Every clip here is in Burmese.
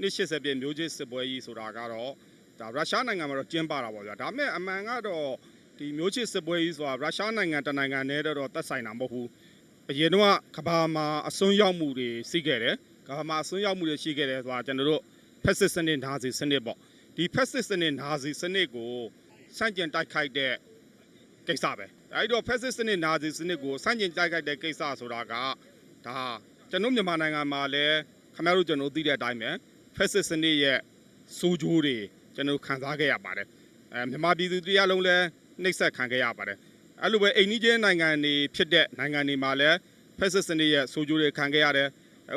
နှစ်80ပြည့်မျိုးချစ်စစ်ပွဲကြီးဆိုတာကတော့ဒါရုရှားနိုင်ငံမှာတော့ကျင်းပတာပေါ့ဗျာဒါပေမဲ့အမှန်ကတော့ဒီမျိုးချစ်စစ်ပွဲကြီးဆိုတာရုရှားနိုင်ငံတစ်နိုင်ငံနဲ့တော့သက်ဆိုင်တာမဟုတ်ဘူးအရင်တော့ကဘာမှာအစွန်းရောက်မှုတွေရှိခဲ့တယ်ကဘာမှာအစွန်းရောက်မှုတွေရှိခဲ့တယ်ဆိုတာကျွန်တော်တို့ဖက်စစ်စနစ်နာဇီစနစ်ပေါ့ဒီဖက်စစ်စနစ်နာဇီစနစ်ကိုစန့်ကျင်တိုက်ခိုက်တဲ့ကိစ္စပဲအဲဒီတော့ဖက်စစ်စနစ်နာဇီစနစ်ကိုစန့်ကျင်တိုက်ခိုက်တဲ့ကိစ္စဆိုတာကဒါကျွန်တော်မြန်မာနိုင်ငံမှာလည်းခင်ဗျားတို့ကျွန်တော်သိတဲ့အတိုင်းပဲဖ က်စစ်စနစ်ရဲ့စိုးကြိုးတွေကျွန်တော်ခံစားခဲ့ရပါတယ်အဲမြန်မာပြည်သူတရားလုံးလည်းနှိပ်စက်ခံခဲ့ရပါတယ်အဲ့လိုပဲအိန္ဒိယနိုင်ငံတွေဖြစ်တဲ့နိုင်ငံတွေမှာလည်းဖက်စစ်စနစ်ရဲ့စိုးကြိုးတွေခံခဲ့ရတယ်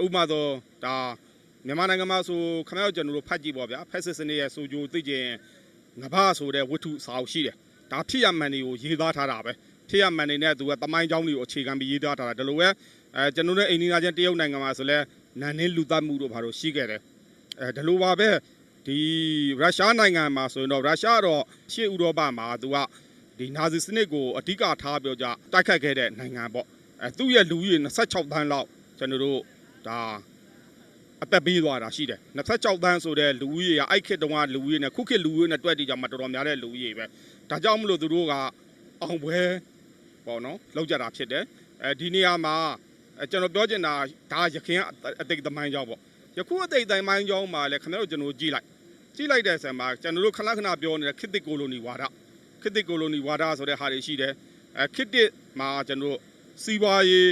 ဥပမာဆိုဒါမြန်မာနိုင်ငံမှာဆိုခင်ဗျားတို့ကျွန်တော်တို့ဖတ်ကြည့်ပါဗျာဖက်စစ်စနစ်ရဲ့စိုးကြိုးသိကျင်ငဘာဆိုတဲ့ဝတ္ထုစာအုပ်ရှိတယ်ဒါဖြစ်ရမှန်တွေကိုရေးသားထားတာပဲဖြစ်ရမှန်တွေနဲ့သူကတမိုင်းကြောင်းတွေကိုအခြေခံပြီးရေးသားထားတာဒါလိုပဲအဲကျွန်တော်တို့အိန္ဒိယချင်းတရုတ်နိုင်ငံမှာဆိုလဲနန်နင်းလူသတ်မှုတို့ဘာလို့ရှိခဲ့တယ် အဲဒီလိုပါပဲဒီရုရှားနိုင်ငံမှာဆိုရင်တော့ရုရှားတော့ရှေ့ဥရောပမှာသူကဒီနာဇီစနစ်ကိုအဓိကထားပြောကြတိုက်ခတ်ခဲ့တဲ့နိုင်ငံပေါ့အဲသူ့ရဲ့လူကြီး26တန်းလောက်ကျွန်တော်တို့ဒါအသက်ပေးသွားတာရှိတယ်26တန်းဆိုတဲ့လူကြီးကအိုက်ခေတ်တုန်းကလူကြီးနဲ့ခုခေတ်လူကြီးနဲ့တွက်တည်ကြမှာတော်တော်များတဲ့လူကြီးပဲဒါကြောင့်မလို့သူတို့ကအောင်ပွဲပေါ့နော်လောက်ကြတာဖြစ်တယ်အဲဒီနေရာမှာအဲကျွန်တော်ပြောချင်တာဒါရခင်ကအတိတ်သမိုင်းကြောင်းပေါ့ ယခုအတိတ်သမိုင်းကြောင်းမှာလည်းခင်ဗျားတို့ကျွန်တော်ကြည့်လိုက်ကြည့်လိုက်တဲ့ဆံမှာကျွန်တော်တို့ခဏခဏပြောနေတဲ့ခေတ်သစ်ကိုလိုနီဝါဒခေတ်သစ်ကိုလိုနီဝါဒဆိုတဲ့ဟာတွေရှိတယ်အဲခေတ်သစ်မှာကျွန်တော်တို့စီးပွားရေး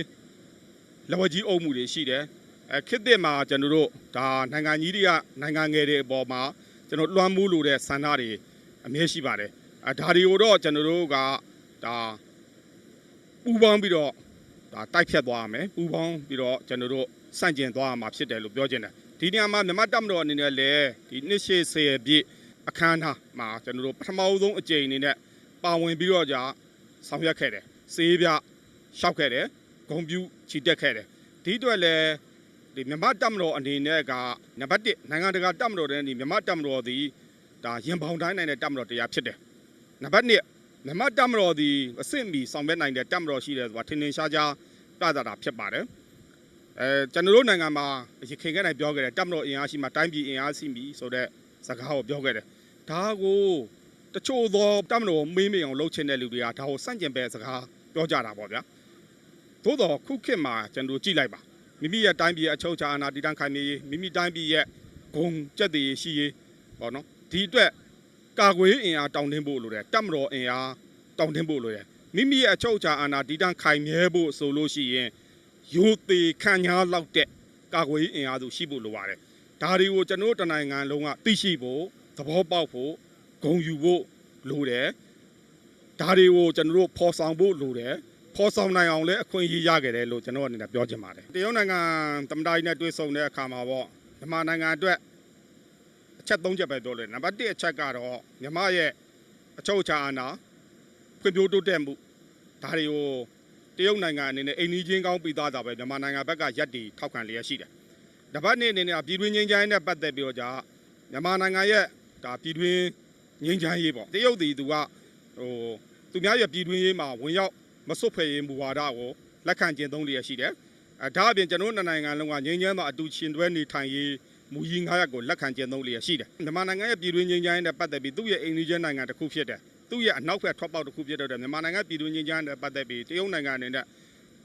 လက်ဝဲကြီးအုပ်မှုတွေရှိတယ်အဲခေတ်သစ်မှာကျွန်တော်တို့ဒါနိုင်ငံကြီးတွေကနိုင်ငံငယ်တွေအပေါ်မှာကျွန်တော်လွှမ်းမိုးလိုတဲ့ဆန္ဒတွေအမြဲရှိပါတယ်အဲဒါတွေကိုတော့ကျွန်တော်တို့ကဒါပူပေါင်းပြီးတော့ ဒါတိုက်ဖြတ်သွားရမယ်ပူပေါင်းပြီးတော့ကျွန်တော်တို့စန့်ကျင်သွားရမှာဖြစ်တယ်လို့ပြောချင်တယ်ဒီနေရာမှာမြမတက်မတော်အနေနဲ့လည်းဒီနှစ်ရှည်ဆယ်ပြည့်အခမ်းအနားမှာကျွန်တော်တို့ပထမဆုံးအကြိမ်အနေနဲ့ပါဝင်ပြီးတော့ကြာဆောင်ရွက်ခဲ့တယ်စေးပြရှောက်ခဲ့တယ်ဂုံပြူချီတက်ခဲ့တယ်ဒီအတွက်လည်းဒီမြမတက်မတော်အနေနဲ့ကနံပါတ်1နိုင်ငံတကာတက်မတော်တဲ့ဒီမြမတက်မတော်သည်ဒါရင်ပေါင်တိုင်းနိုင်တဲ့တက်မတော်တရားဖြစ်တယ်နံပါတ်2 မြမတက်မတော်သည်အဆင့်မီဆောင်ရွက်နိုင်တဲ့တက်မတော်ရှိတယ်ဆိုတာထင်ထင်ရှားရှားပြသတာဖြစ်ပါတယ်အဲကျွန်တော်တို့နိုင်ငံမှာရခိုင်ကတိုင်းပြောခဲ့တယ်တက်မတော်အင်အားရှိမှတိုင်းပြည်အင်အားရှိပြီဆိုတဲ့စကားကိုပြောခဲ့တယ်ဒါကိုတချို့သောတက်မတော်မေးမေးအောင်လှုပ်ချင်တဲ့လူတွေကဒါကိုစန့်ကျင်ပဲစကားပြောကြတာပေါ့ဗျာသို့တော့ခုခေတ်မှာကျွန်တော်တို့ကြည့်လိုက်ပါမိမိရဲ့တိုင်းပြည်အချုပ်အခြာအာဏာတည်တံ့ခိုင်မြဲရေးမိမိတိုင်းပြည်ရဲ့ဂုံကြက်တည်ရှိရေးပေါ့နော်ဒီအတွက် ကာကွယ်အင်အားတောင်းတင်းဖို့လိုတယ်တက်မတော်အင်အားတောင်းတင်းဖို့လိုတယ်မိမိရဲ့အချုပ်အခြာအာဏာတည်တံ့ခိုင်မြဲဖို့ဆိုလို့ရှိရင်ရိုသေခံညာလောက်တဲ့ကာကွယ်ရေးအင်အားစုရှိဖို့လိုပါတယ်။ဒါတွေကိုကျွန်တော်တို့တနိုင်ငံလုံးကသိရှိဖို့သဘောပေါက်ဖို့ဂုဏ်ယူဖို့လိုတယ်။ဒါတွေကိုကျွန်တော်တို့ဖော်ဆောင်ဖို့လိုတယ်။ဖော်ဆောင်နိုင်အောင်လည်းအခွင့်အရေးရခဲ့တယ်လို့ကျွန်တော်အနေနဲ့ပြောချင်ပါတယ်။တရုတ်နိုင်ငံသမ္မတကြီးနဲ့တွေ့ဆုံတဲ့အခါမှာပေါ့မြန်မာနိုင်ငံအတွက်အ ချက်၃ချက်ပဲပြောလို့နံပါတ်၁အချက်ကတော့မြန်မာရဲ့အချုပ်အခြာအာဏာဖွံ့ဖြိုးတိုးတက်မှုဒါတွေကိုတရုတ်နိုင်ငံအနေနဲ့အိမ်နီးချင်းကောင်းပြီးသားတာပဲမြန်မာနိုင်ငံဘက်ကရက်တီထောက်ခံလျက်ရှိတယ်။တပတ်နေ့အနေနဲ့ပြည်တွင်းငင်းချိုင်းနဲ့ပတ်သက်ပြီးတော့じゃမြန်မာနိုင်ငံရဲ့ဒါပြည်တွင်းငင်းချိုင်းရေးပေါ့တရုတ်ပြည်သူကဟိုသူများရဲ့ပြည်တွင်းရေးမှာဝင်ရောက်မစွတ်ဖက်ရေးမူဝါဒကိုလက်ခံကျင့်သုံးလျက်ရှိတယ်။အဲဒါအပြင်ကျွန်တော်တို့နိုင်ငံလုံးကငင်းချမ်းမှာအတူရှင်တွဲနေထိုင်ရေး မူကြီးငါးရပ်ကိုလက်ခံကျင့်သုံးလျက်ရှိတယ်။မြန်မာနိုင်ငံရဲ့ပြည်တွင်းငင်းချိုင်းနဲ့ပတ်သက်ပြီးသူ့ရဲ့အိမ်နီးချင်းနိုင်ငံတစ်ခုဖြစ်တယ်။သူ့ရဲ့အနောက်ဘက်ထွက်ပေါက်တစ်ခုဖြစ်တဲ့မြန်မာနိုင်ငံပြည်တွင်းချင်းချမ်းတဲ့ပတ်သက်ပြီးတရုတ်နိုင်ငံအနေနဲ့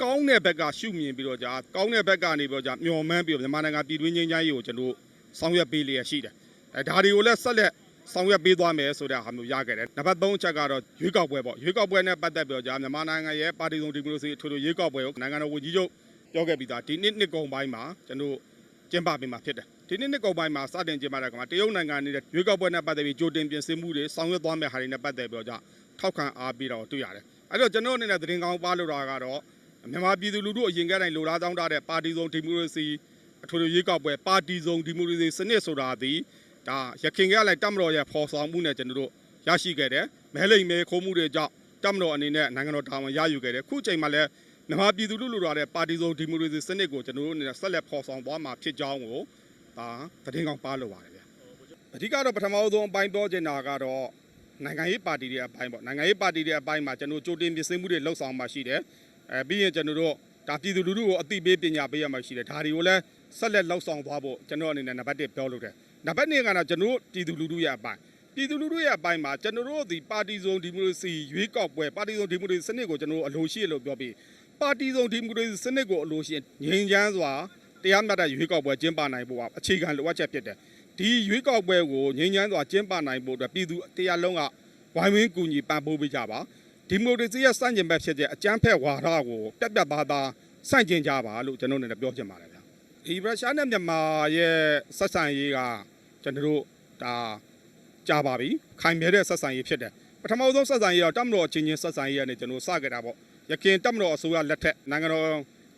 ကောင်းတဲ့ဘက်ကရှုမြင်ပြီးတော့ကြာကောင်းတဲ့ဘက်ကနေပြီးတော့ကြာမျှော်မှန်းပြီးတော့မြန်မာနိုင်ငံပြည်တွင်းချင်းချမ်းရေးကိုကျွန်တော်ဆောင်ရွက်ပေးလျက်ရှိတယ်အဲဒါတွေကိုလည်းဆက်လက်ဆောင်ရွက်ပေးသွားမယ်ဆိုတဲ့ဟာမျိုးရခဲ့တယ်နံပါတ်3အချက်ကတော့ရွေးကောက်ပွဲပေါ့ရွေးကောက်ပွဲနဲ့ပတ်သက်ပြီးတော့ကြာမြန်မာနိုင်ငံရဲ့ပါတီစုံဒီမိုကရေစီအထွေထွေရွေးကောက်ပွဲကိုနိုင်ငံတော်ဝန်ကြီးချုပ်ပြောခဲ့ပြီးသားဒီနှစ်နှစ်ကုန်ပိုင်းမှာကျွန်တော်ကျင်းပပေးမှာဖြစ်တယ် ဒီနှစ်နှစ်ကုန်ပိုင်းမှာစတင်ကျင်းပတဲ့ကောင်မှာတရုတ်နိုင်ငံနေတဲ့ရွေးကောက်ပွဲနဲ့ပတ်သက်ပြီးကြိုတင်ပြင်ဆင်မှုတွေဆောင်ရွက်သွားမယ့်ဟာတွေနဲ့ပတ်သက်ပြီးတော့ကြာထောက်ခံအားပေးတာကိုတွေ့ရတယ်။အဲ့တော့ကျွန်တော်အနေနဲ့သတင်းကောင်းပါလို့တာကတော့မြန်မာပြည်သူလူထုအရင်ကတည်းကလိုလားတောင်းတတဲ့ပါတီစုံဒီမိုကရေစီအထွေထွေရွေးကောက်ပွဲပါတီစုံဒီမိုကရေစီစနစ်ဆိုတာဒီဒါရခိုင်ကလည်းတမတော်ရဲ့ဖော်ဆောင်မှုနဲ့ကျွန်တော်တို့ရရှိခဲ့တယ်။မဲလိမ်မဲခိုးမှုတွေကြောင့်တမတော်အနေနဲ့နိုင်ငံတော်တာဝန်ရယူခဲ့တယ်။ခုချိန်မှာလည်းမြန်မာပြည်သူလူထုလိုတဲ့ပါတီစုံဒီမိုကရေစီစနစ်ကိုကျွန်တော်တို့အနေနဲ့ဆက်လက်ဖော်ဆောင်သွားမှာဖြစ်ကြောင်းကို ဒါသတင်းကောင်းပါလို့ပါတယ်ဗျ။အဓိကတော့ပထမဆုံးအပိုင်းပြောချင်တာကတော့နိုင်ငံရေးပါတီတွေအပိုင်းပေါ့နိုင်ငံရေးပါတီတွေအပိုင်းမှာကျွန်တော်ကြိုတင်ပြင်ဆင်မှုတွေလှုပ်ဆောင်မှာရှိတယ်အဲပြီးရင်ကျွန်တော်တို့ဒါပြည်သူလူထုကိုအသိပေးပညာပေးရမှာရှိတယ်ဒါတွေကိုလည်းဆက်လက်လောက်ဆောင်သွားဖို့ကျွန်တော်အနေနဲ့နံပါတ်1ပြောလို့တယ်နံပါတ်2ကတော့ကျွန်တော်တို့ပြည်သူလူထုရဲ့အပိုင်းပြည်သူလူထုရဲ့အပိုင်းမှာကျွန်တော်တို့ဒီပါတီစုံဒီမိုကရေစီရွေးကောက်ပွဲပါတီစုံဒီမိုကရေစီစနစ်ကိုကျွန်တော်တို့အလို့ရှိရလို့ပြောပြီးပါတီစုံဒီမိုကရေစီစနစ်ကိုအလို့ရှိရင်ငြိမ်းချမ်းစွာ တရားမျှတတဲ့ရွေးကောက်ပွဲကျင်းပနိုင်ဖို့ကအခြေခံလိုအပ်ချက်ဖြစ်တယ်ဒီရွေးကောက်ပွဲကိုငြိမ်းချမ်းစွာကျင်းပနိုင်ဖို့အတွက်ပြည်သူတရားလုံးကဝိုင်းဝန်းကူညီပံ့ပိုးပေးကြပါဒီမိုကရေစီရဲ့စန့်ကျင်ဘက်ဖြစ်တဲ့အကြမ်းဖက်ဝါဒကိုပြတ်ပြတ်သားသားစန့်ကျင်ကြပါလို့ကျွန်တော်အနေနဲ့ပြောချင်ပါတယ်ဗျာဒီရုရှားနဲ့မြန်မာရဲ့ဆက်ဆံရေးကကျွန်တော်တို့ဒါကြာပါပြီခိုင်မြဲတဲ့ဆက်ဆံရေးဖြစ်တယ်ပထမဆုံးဆက်ဆံရေးတော့တမတော်အချင်းချင်းဆက်ဆံရေးကနေကျွန်တော်စခဲ့တာပေါ့ရခင်တမတော်အစိုးရလက်ထက်နိုင်ငံတော်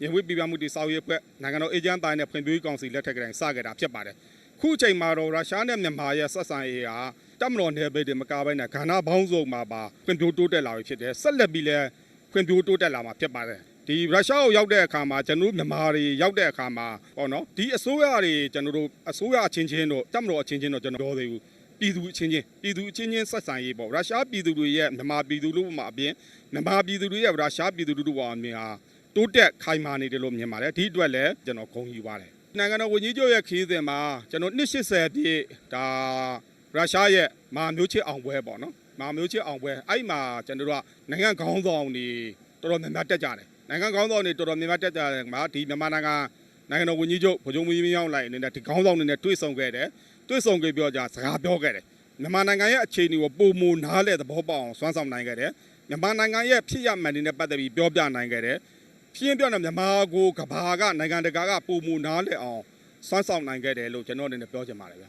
ညီဝိပြည်ပြမှုတိစောက်ရေးဖွဲ့နိုင်ငံတော်အေဂျင့်တိုင်းနဲ့ဖွံ့ဖြိုးရေးကောင်စီလက်ထက်ကတည်းကစခဲ့တာဖြစ်ပါတယ်ခုချိန်မှာတော့ရုရှားနဲ့မြန်မာရဲ့ဆက်ဆံရေးဟာတမတော်နယ်ပယ်တွေမကဘဲနဲ့ဂါနာဘောင်းစုံမှာပါဖွံ့ဖြိုးတိုးတက်လာပြီဖြစ်တယ်ဆက်လက်ပြီးလည်းဖွံ့ဖြိုးတိုးတက်လာမှာဖြစ်ပါတယ်ဒီရုရှားကိုရောက်တဲ့အခါမှာကျွန်တော်တို့မြန်မာတွေရောက်တဲ့အခါမှာပေါ့နော်ဒီအစိုးရတွေကျွန်တော်တို့အစိုးရအချင်းချင်းတို့တမတော်အချင်းချင်းတို့ကျွန်တော်ပြောသေးဘူးပြည်သူအချင်းချင်းပြည်သူအချင်းချင်းဆက်ဆံရေးပေါ့ရုရှားပြည်သူတွေရဲ့မြန်မာပြည်သူလူထုမှာအပြင်မြန်မာပြည်သူတွေရဲ့ရုရှားပြည်သူလူထုပေါ်အမြင်ဟာ တိုးတက်ခိုင်မာနေတယ်လို့မြင်ပါတယ်ဒီအတွက်လည်းကျွန်တော်ဂုဏ်ယူပါတယ်နိုင်ငံတော်ဝန်ကြီးချုပ်ရဲ့ခရီးစဉ်မှာကျွန်တော်280ပြည့်ဒါရုရှားရဲ့မာမျိုးချစ်အောင်ပွဲပေါ့နော်မာမျိုးချစ်အောင်ပွဲအဲ့မှာကျွန်တော်တို့ကနိုင်ငံခေါင်းဆောင်တွေတော်တော်များများတက်ကြတယ်နိုင်ငံခေါင်းဆောင်တွေတော်တော်များများတက်ကြတယ်မှာဒီမြန်မာနိုင်ငံနိုင်ငံတော်ဝန်ကြီးချုပ်ဗိုလ်ချုပ်မူကြီးမင်းအောင်လှိုင်အနေနဲ့ဒီခေါင်းဆောင်တွေနဲ့တွေ့ဆုံခဲ့တယ်တွေ့ဆုံခဲ့ပြောကြစကားပြောခဲ့တယ်မြန်မာနိုင်ငံရဲ့အခြေအနေကိုပုံမူနားလဲသဘောပေါက်အောင်စွမ်းဆောင်နိုင်ခဲ့တယ်မြန်မာနိုင်ငံရဲ့ဖြစ်ရမှန်တွေနဲ့ပတ်သက်ပြီးပြောပြနိုင်ခဲ့တယ် ပြင်းပြတဲ့မြန်မာကိုကဘာကနိုင်ငံတကာကပုံမူနားလဲအောင်စွမ်းဆောင်နိုင်ခဲ့တယ်လို့ကျွန်တော်အနေနဲ့ပြောချင်ပါတယ်ဗျာ